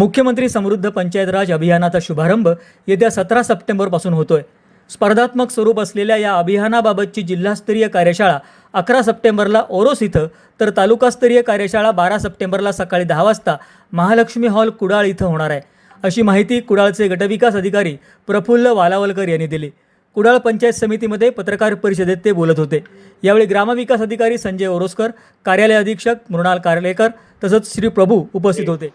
मुख्यमंत्री समृद्ध पंचायत राज अभियानाचा शुभारंभ येत्या सतरा सप्टेंबरपासून होतोय. स्पर्धात्मक स्वरूप असलेल्या या अभियानाबाबतची जिल्हास्तरीय कार्यशाळा अकरा सप्टेंबरला ओरोस इथं तर तालुकास्तरीय कार्यशाळा बारा सप्टेंबरला सकाळी दहा वाजता महालक्ष्मी हॉल कुडाळ इथं होणार आहे. अशी माहिती कुडाळचे गटविकास अधिकारी प्रफुल्ल वालावलकर यांनी दिली. कुडाळ पंचायत समितीमध्ये पत्रकार परिषदेत ते बोलत होते. यावेळी ग्रामविकास अधिकारी संजय ओरोसकर कार्यालय अधीक्षक मृणाल कार्लेकर तसंच श्री प्रभू उपस्थित होते.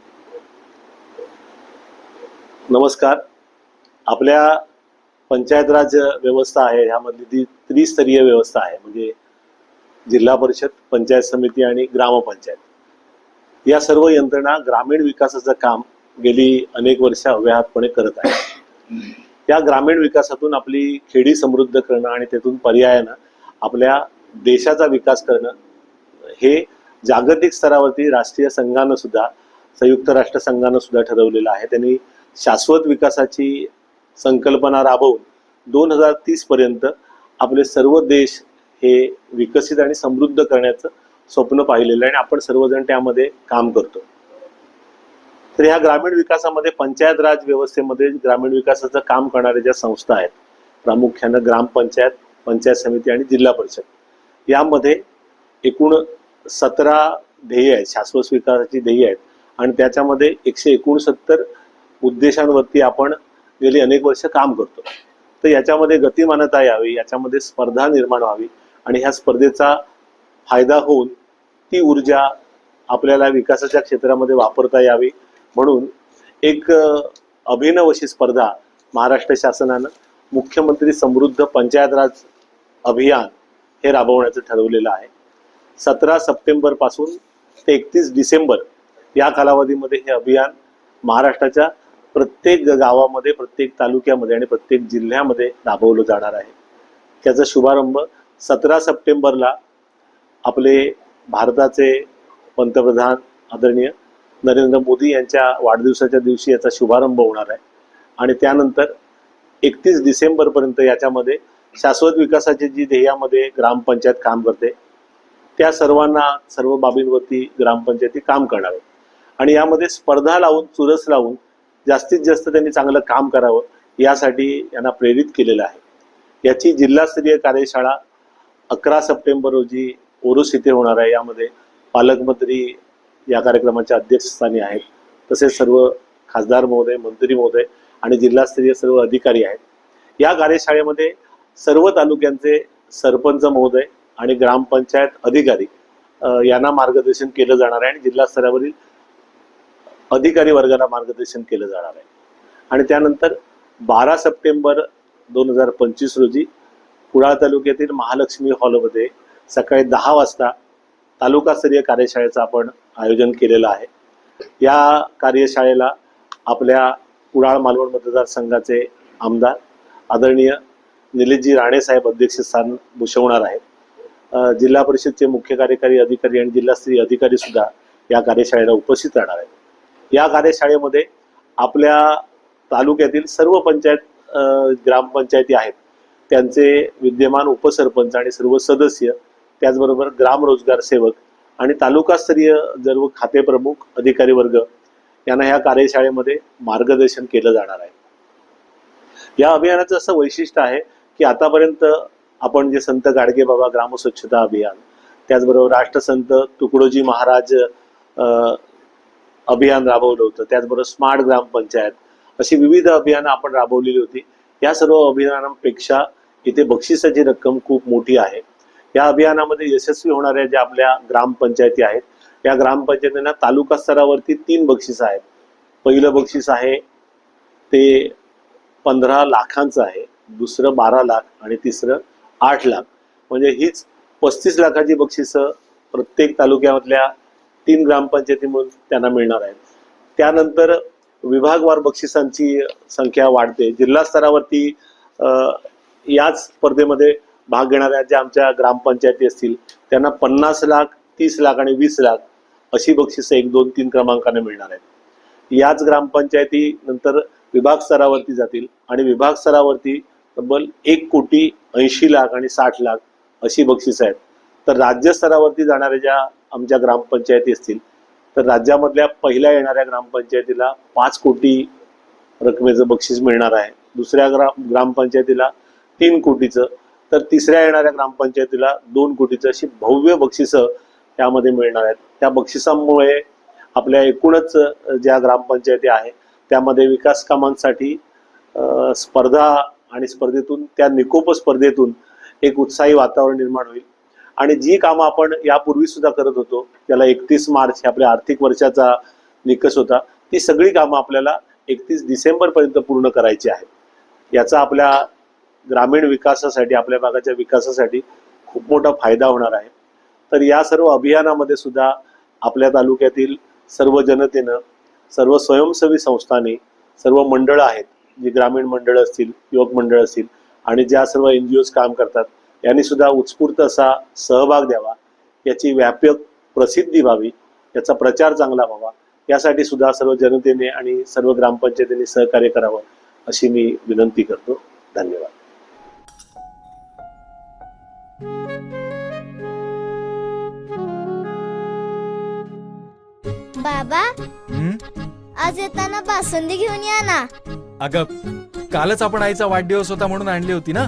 नमस्कार. आपल्या पंचायत राज व्यवस्था आहे ह्यामधली ती त्रिस्तरीय व्यवस्था आहे म्हणजे जिल्हा परिषद पंचायत समिती आणि ग्रामपंचायत. या सर्व यंत्रणा ग्रामीण विकासाचं काम गेली अनेक वर्ष अव्याहतपणे करत आहे या ग्रामीण विकासातून आपली खेडी समृद्ध करणं आणि त्यातून पर्यायानं आपल्या देशाचा विकास करणं हे जागतिक स्तरावरती राष्ट्रीय संघानं सुद्धा संयुक्त राष्ट्र संघानं सुद्धा ठरवलेलं आहे. त्यांनी शाश्वत विकासाची संकल्पना राबवून दोन हजार तीस पर्यंत आपले सर्व देश हे विकसित आणि समृद्ध करण्याचं स्वप्न पाहिलेलं आहे आणि आपण सर्वजण त्यामध्ये काम करतो. तर ह्या ग्रामीण विकासामध्ये पंचायत राज व्यवस्थेमध्ये ग्रामीण विकासाचं काम करणाऱ्या ज्या संस्था आहेत प्रामुख्यानं ग्रामपंचायत पंचायत समिती आणि जिल्हा परिषद यामध्ये एकूण सतरा ध्येय आहेत शाश्वत विकासाची ध्येय आहेत. आणि त्याच्यामध्ये एकशे एकोणसत्तर उद्देशांवरती आपण गेली अनेक वर्ष काम करतो. तर याच्यामध्ये गतिमानता यावी याच्यामध्ये स्पर्धा निर्माण व्हावी आणि ह्या स्पर्धेचा फायदा होऊन ती ऊर्जा आपल्याला विकासाच्या क्षेत्रामध्ये वापरता यावी. म्हणून एक अभिनव अशी स्पर्धा महाराष्ट्र शासनानं मुख्यमंत्री समृद्ध पंचायत राज अभियान हे राबवण्याचं ठरवलेलं आहे. सतरा सप्टेंबरपासून ते एकतीस डिसेंबर या कालावधीमध्ये हे अभियान महाराष्ट्राच्या प्रत्येक गावामध्ये प्रत्येक तालुक्यामध्ये आणि प्रत्येक जिल्ह्यामध्ये राबवलं जाणार आहे. त्याचा शुभारंभ सतरा सप्टेंबरला आपले भारताचे पंतप्रधान आदरणीय नरेंद्र मोदी यांच्या वाढदिवसाच्या दिवशी याचा शुभारंभ होणार आहे. आणि त्यानंतर एकतीस डिसेंबरपर्यंत याच्यामध्ये शाश्वत विकासाची जी ध्येयामध्ये ग्रामपंचायत काम करते त्या सर्वांना सर्व बाबींवरती ग्रामपंचायती काम करणार आहे. आणि यामध्ये स्पर्धा लावून चुरस लावून जास्तीत जास्त त्यांनी चांगलं काम करावं यासाठी यांना प्रेरित केलेलं आहे. याची जिल्हास्तरीय कार्यशाळा अकरा सप्टेंबर रोजी ओरुस इथे होणार आहे. यामध्ये पालकमंत्री या कार्यक्रमाच्या अध्यक्षस्थानी आहेत. तसेच सर्व खासदार महोदय मंत्री महोदय आणि जिल्हास्तरीय सर्व अधिकारी आहेत. या कार्यशाळेमध्ये सर्व तालुक्यांचे सरपंच महोदय आणि ग्रामपंचायत अधिकारी यांना मार्गदर्शन केलं जाणार आहे आणि जिल्हा स्तरावरील अधिकारी वर्गाला मार्गदर्शन केलं जाणार आहे. आणि त्यानंतर बारा सप्टेंबर दोन हजार पंचवीस रोजी कुडाळ तालुक्यातील महालक्ष्मी हॉलमध्ये सकाळी दहा वाजता तालुकास्तरीय कार्यशाळेचं आपण आयोजन केलेलं आहे. या कार्यशाळेला आपल्या कुडाळ मालवण मतदारसंघाचे आमदार आदरणीय निलेशजी राणेसाहेब अध्यक्षस्थान भूषवणार आहेत. जिल्हा परिषदचे मुख्य कार्यकारी अधिकारी आणि जिल्हास्तरीय अधिकारी सुद्धा या कार्यशाळेला उपस्थित राहणार आहेत. या कार्यशाळेमध्ये आपल्या तालुक्यातील सर्व पंचायत ग्रामपंचायती आहेत. त्यांचे विद्यमान उपसरपंच आणि सर्व सदस्य त्याचबरोबर ग्रामरोजगार सेवक आणि तालुकास्तरीय सर्व खाते प्रमुख अधिकारी वर्ग यांना ह्या कार्यशाळेमध्ये मार्गदर्शन केलं जाणार आहे. या अभियानाचं असं वैशिष्ट्य आहे की आतापर्यंत आपण जे संत गाडगे बाबा ग्रामस्वच्छता अभियान त्याचबरोबर राष्ट्रसंत तुकडोजी महाराज अभियान राबवलं होतं. त्याचबरोबर स्मार्ट ग्रामपंचायत अशी विविध अभियानं आपण राबवलेली होती. या सर्व अभियानांपेक्षा इथे बक्षिसाची रक्कम खूप मोठी आहे. या अभियानामध्ये यशस्वी होणाऱ्या ज्या आपल्या ग्रामपंचायती आहेत या ग्रामपंचायतींना तालुका स्तरावरती तीन बक्षीस आहेत. पहिलं बक्षीस आहे ते पंधरा लाखांचं आहे दुसरं बारा लाख आणि तिसरं आठ लाख. म्हणजे हीच पस्तीस लाखाची बक्षिसं प्रत्येक तालुक्यामधल्या तीन ग्रामपंचायतीमधून त्यांना मिळणार आहेत. त्यानंतर विभागवार बक्षिसांची संख्या वाढते. जिल्हा स्तरावरती याच स्पर्धेमध्ये भाग घेणाऱ्या ज्या आमच्या ग्रामपंचायती असतील त्यांना पन्नास लाख तीस लाख आणि वीस लाख अशी बक्षिसं एक दोन तीन क्रमांकाने मिळणार आहेत. याच ग्रामपंचायती नंतर विभाग स्तरावरती जातील आणि विभाग स्तरावरती तब्बल एक कोटी ऐंशी लाख आणि साठ लाख अशी बक्षिसं आहेत. तर राज्य स्तरावरती जाणाऱ्या ज्या आमच्या ग्रामपंचायती असतील तर राज्यामधल्या पहिल्या येणाऱ्या ग्रामपंचायतीला पाच कोटी रकमेचं बक्षीस मिळणार आहे. दुसऱ्या ग्राम ग्रामपंचायतीला तीन कोटीचं तर तिसऱ्या येणाऱ्या ग्रामपंचायतीला दोन कोटीचं अशी भव्य बक्षिसं त्यामध्ये मिळणार आहेत. त्या बक्षिसांमुळे आपल्या एकूणच ज्या ग्रामपंचायती आहे त्यामध्ये विकास कामांसाठी स्पर्धा आणि स्पर्धेतून त्या निकोप स्पर्धेतून एक उत्साही वातावरण निर्माण होईल. आणि जी कामं आपण यापूर्वी सुद्धा करत होतो त्याला एकतीस मार्च हे आपल्या आर्थिक वर्षाचा निकष होता ती सगळी कामं आपल्याला एकतीस डिसेंबरपर्यंत पूर्ण करायची आहेत. याचा आपल्या ग्रामीण विकासासाठी आपल्या भागाच्या विकासासाठी खूप मोठा फायदा होणार आहे. तर या सर्व अभियानामध्ये सुद्धा आपल्या तालुक्यातील सर्व जनतेनं सर्व स्वयंसेवी संस्थांनी सर्व मंडळं आहेत जी ग्रामीण मंडळं असतील युवक मंडळ असतील आणि ज्या सर्व एन जी ओज काम करतात यांनी सुद्धा उत्स्फूर्त असा सहभाग द्यावा याची व्यापक प्रसिद्धी व्हावी याचा प्रचार चांगला व्हावा यासाठी सुद्धा सर्व जनतेने आणि सर्व ग्रामपंचायतींनी सहकार्य करावं अशी मी विनंती करतो. धन्यवाद. बाबा हं? आज येताना बासुंदी घेऊन या ना. अगं कालच आपण आईचा वाढदिवस होता म्हणून आणली होती ना?